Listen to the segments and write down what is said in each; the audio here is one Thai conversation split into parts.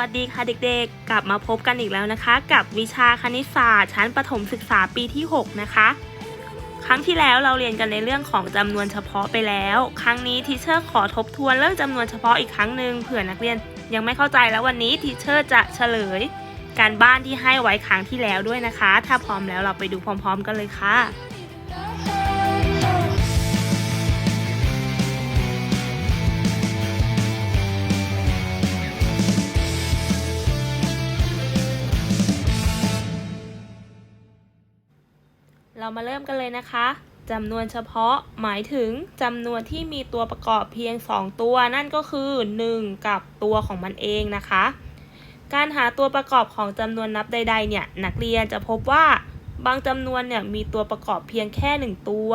วัสดีค่ะเด็กๆ กลับมาพบกันอีกแล้วนะคะ กับวิชาคณิตศาสตร์ชั้นประถมศึกษาปีที่ 6 นะคะ ครั้งที่แล้วเราเรียนกันในเรื่องของจำนวนเฉพาะไปแล้ว ครั้งนี้ทีเชอร์ขอทบทวนเรื่องจำนวนเฉพาะอีกครั้งหนึ่งเผื่อนักเรียนยังไม่เข้าใจแล้ววันนี้ทีเชอร์จะเฉลย การบ้านที่ให้ไว้ครั้งที่แล้วด้วยนะคะ ถ้าพร้อมแล้วเราไปดูพร้อม ๆ กันเลยค่ะ มาเริ่มกันเลยนะคะจำนวนเฉพาะหมายถึงจำนวนที่มีตัวประกอบเพียง 2 ตัว นั่นก็คือ 1 กับตัวของมันเองนะคะ การหาตัวประกอบของจำนวนนับใด ๆ เนี่ย นักเรียนจะพบว่าบางจำนวนเนี่ยมีตัวประกอบเพียงแค่ 1 ตัว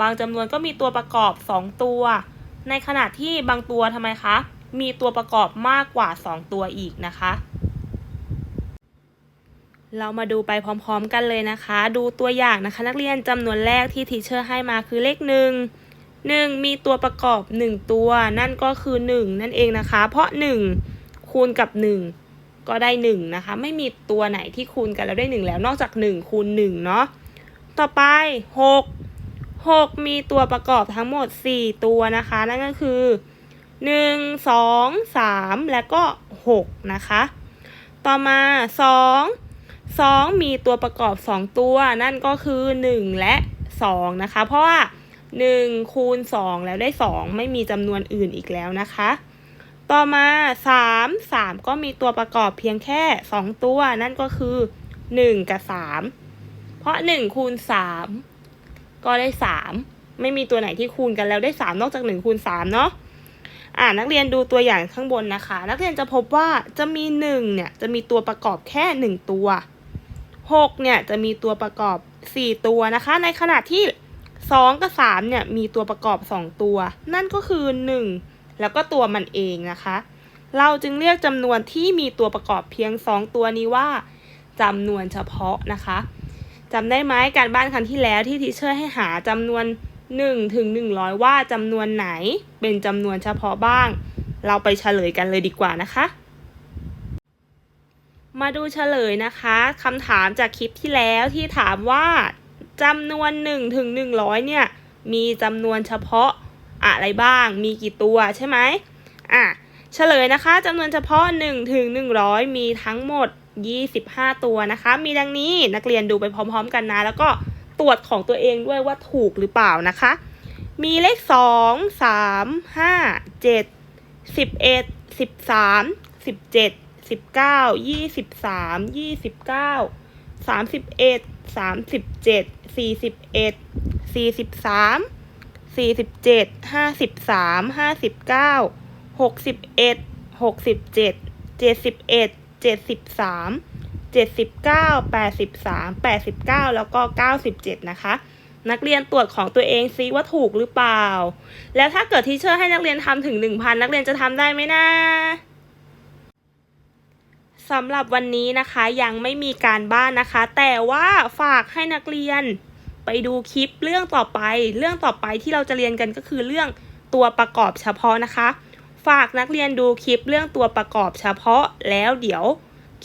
บางจำนวนก็มีตัวประกอบ 2 ตัว ในขณะที่บางตัวทำไมคะ มีตัวประกอบมากกว่า 2 ตัวอีกนะคะ เรามาดูไปพร้อมๆกันเลยนะคะ ดูตัวอย่างนะคะ นักเรียนจำนวนแรกที่ทีเชอร์ให้มาคือเลขหนึ่งหนึ่งมีตัวประกอบ 1 ตัว นั่นก็คือ 1 นั่นเองนะคะ เพราะ 1 คูณกับ 1 ก็ได้ 1 นะคะ ไม่มีตัวไหนที่คูณกันแล้วได้ 1 แล้วนอกจาก 1 คูณ1เนาะต่อไป 6 6 มีตัวประกอบทั้งหมด 4 ตัวนะคะ นั่นก็คือ 1 2 3 และก็ 6 นะคะ ต่อมา 2 2 มีตัวประกอบ 2 ตัว นั่นก็คือ 1 และ 2 นะคะ เพราะว่า 1 คูณ 2 แล้วได้ 2 ไม่มีจำนวนอื่นอีกแล้วนะคะ ต่อมา 3 3 ก็มีตัวประกอบเพียงแค่ 2 ตัว นั่นก็คือ 1 กับ 3 เพราะ 1 คูณ 3 ก็ได้ 3 ไม่มีตัวไหนที่คูณกันแล้วได้ 3 นอกจาก 1 คูณ 3 เนาะอ่านักเรียนดูตัวอย่างข้างบนนะคะ นักเรียนจะพบว่าจะมี1เนี่ยจะมีตัวประกอบแค่ 1 ตัว 6 เนี่ยจะมีตัวประกอบ 4 ตัวนะคะ ในขณะที่ 2 กับ 3 เนี่ยมีตัวประกอบ 2 ตัว นั่นก็คือ 1 แล้วก็ตัวมันเองนะคะ เราจึงเรียกจำนวนที่มีตัวประกอบเพียง 2 ตัวนี้ว่าจำนวนเฉพาะนะคะจำได้ไหมการบ้านครั้งที่แล้วที่ทีเชอร์ให้หาจำนวน1ถึง100 ว่าจำนวนไหนเป็นจำนวนเฉพาะบ้าง เราไปเฉลยกันเลยดีกว่านะคะ มาดูเฉลยนะคะคำถามจากคลิปที่แล้วที่ถามว่าจำนวน1ถึง100 เนี่ย มีจำนวนเฉพาะอะไรบ้าง มีกี่ตัวใช่ไหมอะเฉลยนะคะจำนวนเฉพาะ1ถึง100 มีทั้งหมด 25 ตัวนะคะ มีดังนี้นักเรียนดูไปพร้อมๆกันนะ แล้วก็ตรวจของตัวเองด้วยว่าถูกหรือเปล่านะคะ มีเลข 2 3 5 7 11 13 17 สิบเก้ายี่สิบสามยี่สิบเก้าสามสิบเอ็ดสามสิบเจ็ดสี่สิบเอ็ดสี่สิบสามสี่สิบเจ็ดห้าสิบสามห้าสิบเก้าหกสิบเอ็ดหกสิบเจ็ดเจ็ดสิบเอ็ดเจ็ดสิบสามเจ็ดสิบเก้าแปดสิบสามแปดสิบเก้าแล้วก็เก้าสิบเจ็ดนะคะ นักเรียนตรวจของตัวเองซิว่าถูกหรือเปล่า แล้วถ้าเกิดทีเชอร์ให้นักเรียนทำถึงหนึ่งพันนักเรียนจะทำได้ไหมนะ สำหรับวันนี้นะคะยังไม่มีการบ้านนะคะ แต่ว่าฝากให้นักเรียนไปดูคลิปเรื่องต่อไป เรื่องต่อไปที่เราจะเรียนกันก็คือเรื่องตัวประกอบเฉพาะนะคะ ฝากนักเรียนดูคลิปเรื่องตัวประกอบเฉพาะแล้วเดี๋ยว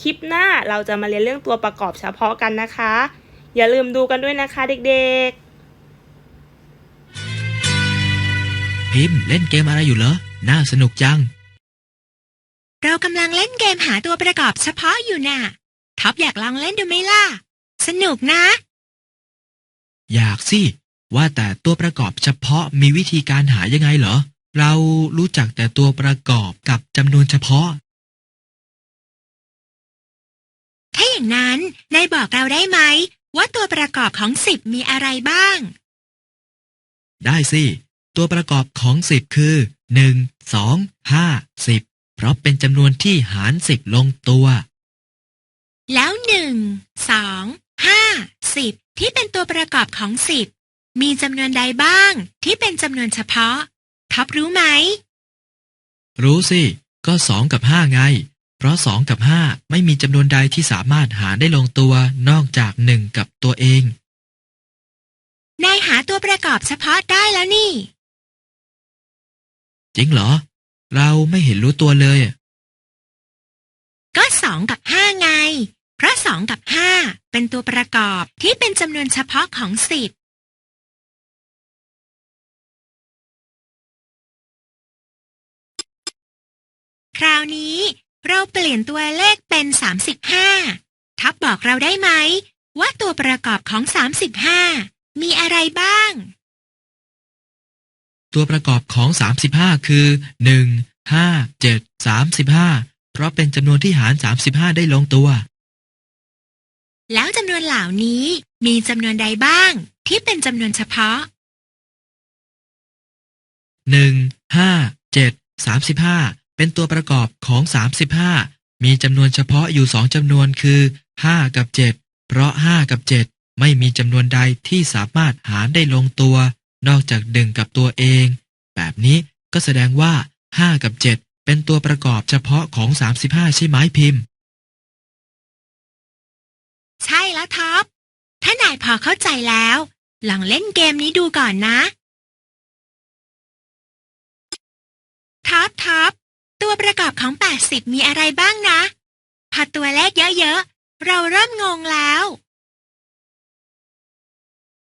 คลิปหน้าเราจะมาเรียนเรื่องตัวประกอบเฉพาะกันนะคะ อย่าลืมดูกันด้วยนะคะเด็กๆ พิมพ์เล่นเกมอะไรอยู่เหรอ น่าสนุกจัง เรากำลังเล่นเกมหาตัวประกอบเฉพาะอยู่น่ะท็อปอยากลองเล่นดูไหมล่ะ สนุกนะ อยากสิ ว่าแต่ตัวประกอบเฉพาะมีวิธีการหายังไงเหรอ เรารู้จักแต่ตัวประกอบกับจำนวนเฉพาะ ถ้าอย่างนั้นนายบอกเราได้ไหม ว่าตัวประกอบของสิบมีอะไรบ้าง ได้สิ ตัวประกอบของสิบคือหนึ่งสองห้าสิบ เพราะเป็นจำนวนที่หารสิบลงตัว แล้วหนึ่งสองห้าสิบที่เป็นตัวประกอบของสิบมีจำนวนใดบ้างที่เป็นจำนวนเฉพาะท็อปรู้ไหม รู้สิ ก็สองกับห้าไง เพราะสองกับห้าไม่มีจำนวนใดที่สามารถหารได้ลงตัวนอกจากหนึ่งกับตัวเอง นายหาตัวประกอบเฉพาะได้แล้วนี่ จริงเหรอ เราไม่เห็นรู้ตัวเลย ก็สองกับห้าไง เพราะสองกับห้าเป็นตัวประกอบที่เป็นจำนวนเฉพาะของสิบคราวนี้เราเปลี่ยนตัวเลขเป็น 35 ทับบอกเราได้ไหม ว่าตัวประกอบของ 35 มีอะไรบ้าง ตัวประกอบของ 35 คือ 1 5 7 35 เพราะเป็นจำนวนที่หาร 35 ได้ลงตัว แล้วจำนวนเหล่านี้มีจำนวนใดบ้างที่เป็นจำนวนเฉพาะ 1 5 7 35 เป็นตัวประกอบของ 35 มีจำนวนเฉพาะอยู่สองจำนวนคือ 5 กับ 7 เพราะ 5 กับ 7 ไม่มีจำนวนใดที่สามารถหารได้ลงตัว นอกจากดึงกับตัวเอง แบบนี้ก็แสดงว่า 5 กับ 7 เป็นตัวประกอบเฉพาะของ 35 ใช่ไหมพิมพ์ ใช่แล้วท็อป ถ้านายพอเข้าใจแล้ว ลองเล่นเกมนี้ดูก่อนนะท็อปท็อปตัวประกอบของ 80 มีอะไรบ้างนะ พอตัวเลขเยอะ ๆ เราเริ่มงงแล้ว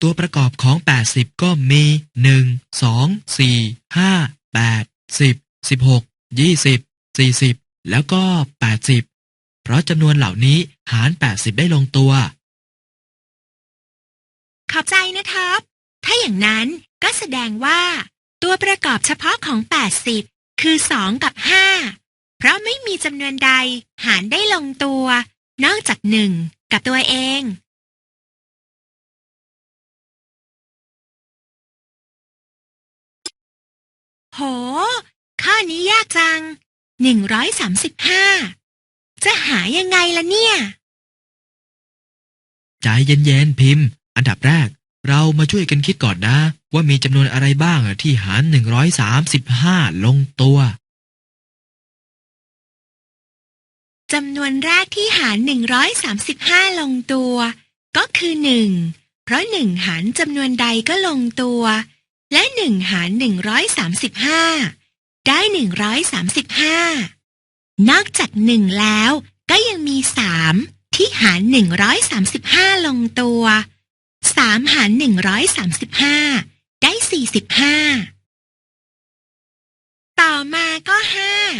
ตัวประกอบของ 80 ก็มี 1 2 4 5 8 10 16 20 40 แล้วก็ 80 เพราะจำนวนเหล่านี้หาร 80 ได้ลงตัว ขอบใจนะท็อปถ้าอย่างนั้นก็แสดงว่า ตัวประกอบเฉพาะของ 80 คือ 2 กับ 5 เพราะไม่มีจำนวนใดหารได้ลงตัว นอกจาก 1 กับตัวเอง โห ข้อนี้ยากจัง135จะหายังไงล่ะเนี่ย ใจเย็นๆพิมพ์ อันดับแรก เรามาช่วยกันคิดก่อนนะ ว่ามีจำนวนอะไรบ้างที่หาร135ลงตัวจำนวนแรกที่หาร 135 ลงตัว ก็คือ 1 เพราะ 1 หารจำนวนใดก็ลงตัว และ1หาร135ได้135นอกจาก1แล้วก็ยังมี3ที่หาร135ลงตัว3หาร135ได้45ต่อมาก็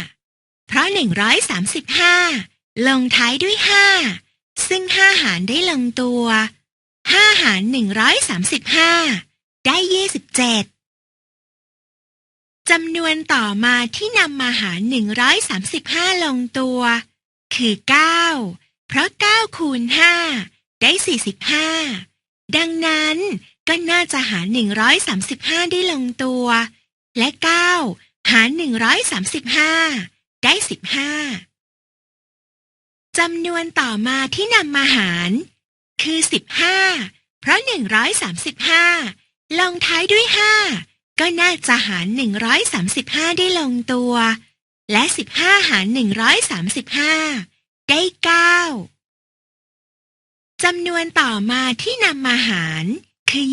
5เพราะ135ลงท้ายด้วย5ซึ่ง5หารได้ลงตัว5หาร135 ได้ยี่สิบเจ็ดจำนวนต่อมาที่นำมาหารหนึ่งร้อยสามสิบห้าลงตัว คือเก้าเพราะเก้าคูณห้าได้สี่สิบห้าดังนั้นก็น่าจะหารหนึ่งร้อยสามสิบห้าได้ลงตัว และเก้าหารหนึ่งร้อยสามสิบห้าได้สิบห้าจำนวนต่อมาที่นำมาหาร คือสิบห้าเพราะหนึ่งร้อยสามสิบห้า ลงท้ายด้วย5ก็น่าจะหาร135ได้ลงตัว และ15หาร135ได้9จำนวนต่อมาที่นำมาหารคือ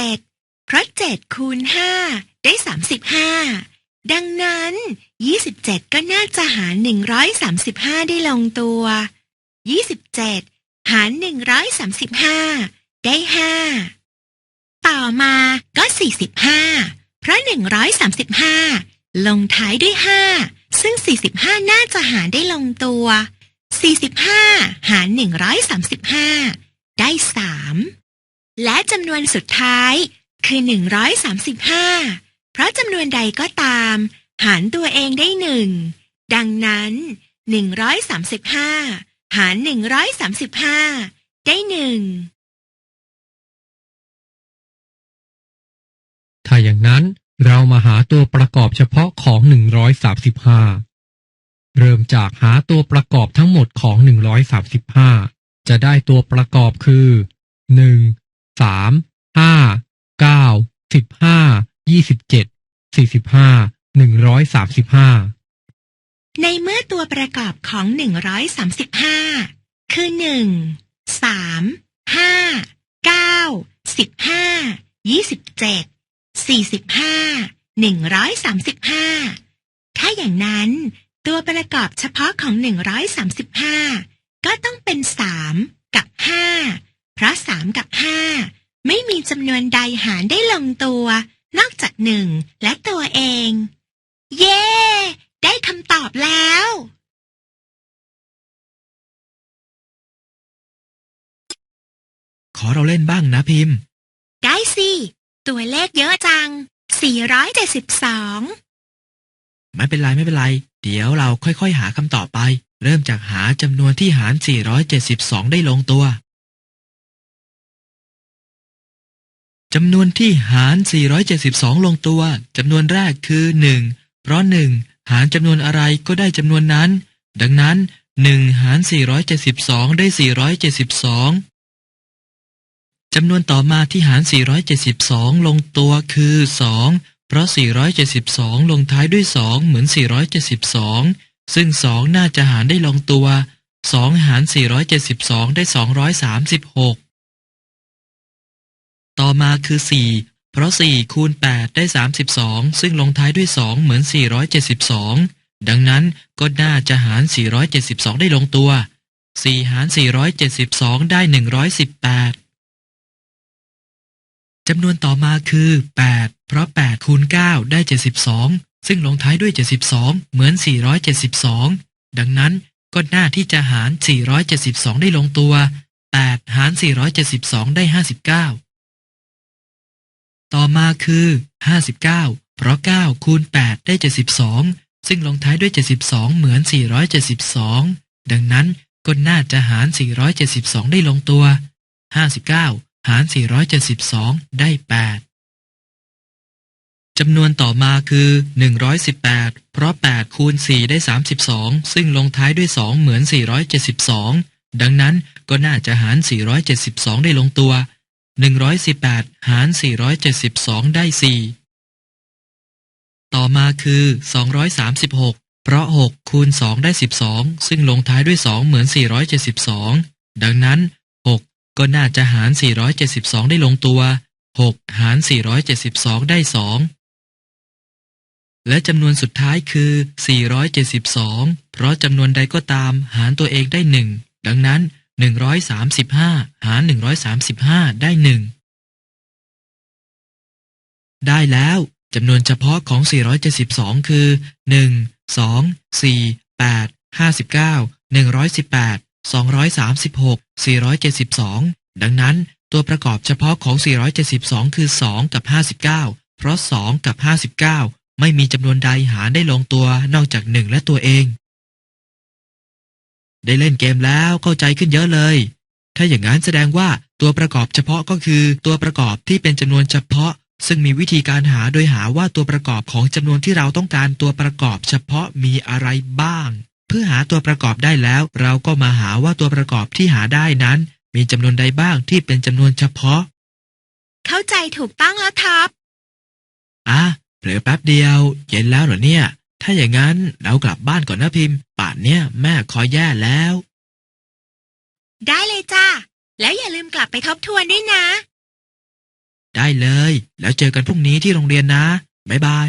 27เพราะ7คูณ5ได้35ดังนั้น27ก็น่าจะหาร135ได้ลงตัว27หาร135ได้5 ต่อมาก็ 45 เพราะ 135 ลงท้ายด้วย 5 ซึ่ง 45 น่าจะหารได้ลงตัว 45 หาร 135 ได้ 3 และจำนวนสุดท้ายคือ 135 เพราะจำนวนใดก็ตาม หารตัวเองได้หนึ่ง ดังนั้น 135 หาร 135 ได้หนึ่ง ถ้าอย่างนั้นเรามาหาตัวประกอบเฉพาะของ 135 เริ่มจากหาตัวประกอบทั้งหมดของ 135 จะได้ตัวประกอบคือ 1 3 5 9 15 27 45 135 ในเมื่อตัวประกอบของ 135 คือ 1 3 5 9 15 27 45 135ถ้าอย่างนั้นตัวประกอบเฉพาะของ135ก็ต้องเป็น3กับ5เพราะ3กับ5ไม่มีจำนวนใดหารได้ลงตัว นอกจาก1และตัวเอง เย้ ได้คำตอบแล้ว ขอเราเล่นบ้างนะพิมพ์ ได้สิ ตัวเลขเยอะจัง 472 ไม่เป็นไรไม่เป็นไร เดี๋ยวเราค่อยๆ หาคำตอบไป เริ่มจากหาจำนวนที่หาร 472 ได้ลงตัวจำนวนที่หาร 472 ลงตัวจำนวนแรกคือ 1 เพราะ 1 หารจำนวนอะไรก็ได้จำนวนนั้น ดังนั้น 1 หาร 472 ได้ 472 จำนวนต่อมาที่หาร 472 ลงตัวคือ 2 เพราะ 472 ลงท้ายด้วย 2 เหมือน 472 ซึ่ง 2 น่าจะหารได้ลงตัว 2 หาร 472 ได้ 236 ต่อมาคือ 4 เพราะ 4 คูณ 8 ได้ 32 ซึ่งลงท้ายด้วย 2 เหมือน 472 ดังนั้นก็น่าจะหาร 472 ได้ลงตัว 4 หาร 472 ได้ 118 จำนวนต่อมาคือ 8 เพราะ 8 คูณ 9 ได้ 72 ซึ่งลงท้ายด้วย 72 เหมือน 472 ดังนั้นก็น่าที่จะหาร 472 ได้ลงตัว 8 หาร 472 ได้ 59 ต่อมาคือ 59 เพราะ 9 คูณ 8 ได้ 72 ซึ่งลงท้ายด้วย 72 เหมือน 472 ดังนั้นก็น่าจะหาร 472 ได้ลงตัว 59 หาร 472 ได้ 8จำนวนต่อมาคือ 118 เพราะ 8 คูณ 4 ได้ 32 ซึ่งลงท้ายด้วย 2 เหมือน 472 ดังนั้นก็น่าจะหาร 472 ได้ลงตัว 118 หาร 472 ได้ 4 ต่อมาคือ 236เพราะ 6 คูณ 2 ได้ 12 ซึ่งลงท้ายด้วย 2 เหมือน 472 ดังนั้น ก็น่าจะหาร 472 ได้ลงตัว 6 หาร 472 ได้ 2 และจำนวนสุดท้ายคือ 472 เพราะจำนวนใดก็ตามหารตัวเองได้ 1 ดังนั้น 135 หาร 135 ได้ 1 ได้แล้วจำนวนเฉพาะของ 472 คือ 1 2 4 8 59 118 236 472 ดังนั้นตัวประกอบเฉพาะของ 472 คือ 2 กับ 59 เพราะ 2 กับ 59 ไม่มีจำนวนใดหารได้ลงตัวนอกจาก 1 และตัวเอง ได้เล่นเกมแล้วเข้าใจขึ้นเยอะเลย ถ้าอย่างนั้นแสดงว่าตัวประกอบเฉพาะก็คือตัวประกอบที่เป็นจำนวนเฉพาะ ซึ่งมีวิธีการหาโดยหาว่าตัวประกอบของจำนวนที่เราต้องการตัวประกอบเฉพาะมีอะไรบ้าง เพื่อหาตัวประกอบได้แล้ว เราก็มาหาว่าตัวประกอบที่หาได้นั้น มีจำนวนใดบ้างที่เป็นจำนวนเฉพาะ เข้าใจถูกต้องแล้วท็อปอะเผลอแป๊บเดียว เย็นแล้วเหรอเนี่ย ถ้าอย่างนั้นเรากลับบ้านก่อนนะพิมพ์ ป่านเนี่ยแม่คอยแย่แล้ว ได้เลยจ้า แล้วอย่าลืมกลับไปทบทวนด้วยนะ ได้เลย แล้วเจอกันพรุ่งนี้ที่โรงเรียนนะ บ๊ายบาย